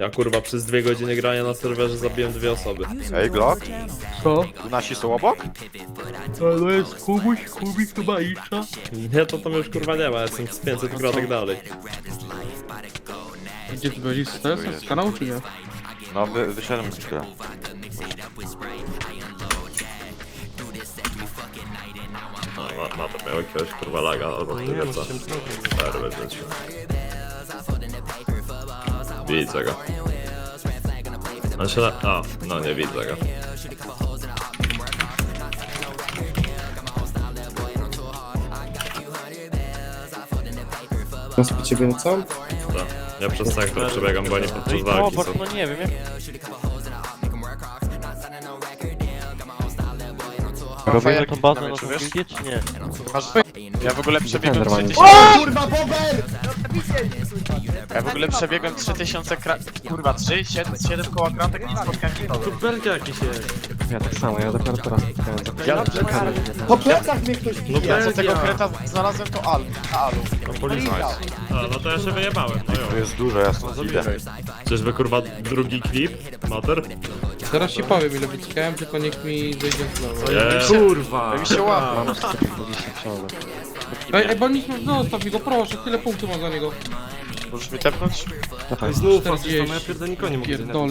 Ja kurwa przez dwie godziny grania na serwerze zabiłem dwie osoby. Ej, Glock, Co? tu nasi są obok? To jest Kubuś, Kubik chyba Isza. Nie, to tam już kurwa nie ma, jestem z 500 kratek dalej. Gdzie ty byłeś z TS? Z kanału czy nie? No, wy, wyszedłem z chwilę. A, ma, ma to miał jakiegoś kurwa laga albo tego co. Stary będzie ci. Widzę go. On się na... A, no nie widzę go. Na spicie wracam? To. Ja przez sektor przebiegam, bo oni No podczas i walki są. no nie wiem, jak... Robimy tą bazę na Zofildzie, czy nie? Ja w ogóle przebiegłem Defender 3000... Kurwa, bomber! Ja w ogóle przebiegłem 3000 kra... Kurwa, 3, 7, 7 koła kratek i nie spotkałem nikogo. Belgia jakiś jest. Ja tak samo, ja dopiero teraz spotkałem. Ja Po plecach mnie ktoś bije. ja co tego kreta znalazłem to Al, na Alu. A, no to ja się wyjebałem, no Tu jo. jest dużo, ja stąd idę. Czyżby kurwa drugi klip? Motor? Zaraz ci powiem ile wyciskałem, tylko niech mi zejdzie znowu. Nie. Kurwa! Mi się łapał. Mam 150 ciągle. Ej, ej, bo nic nie zostaw mi go, proszę, tyle punktów mam za niego. Możesz mi tepnąć? Znów, 40. Ja pierdolę,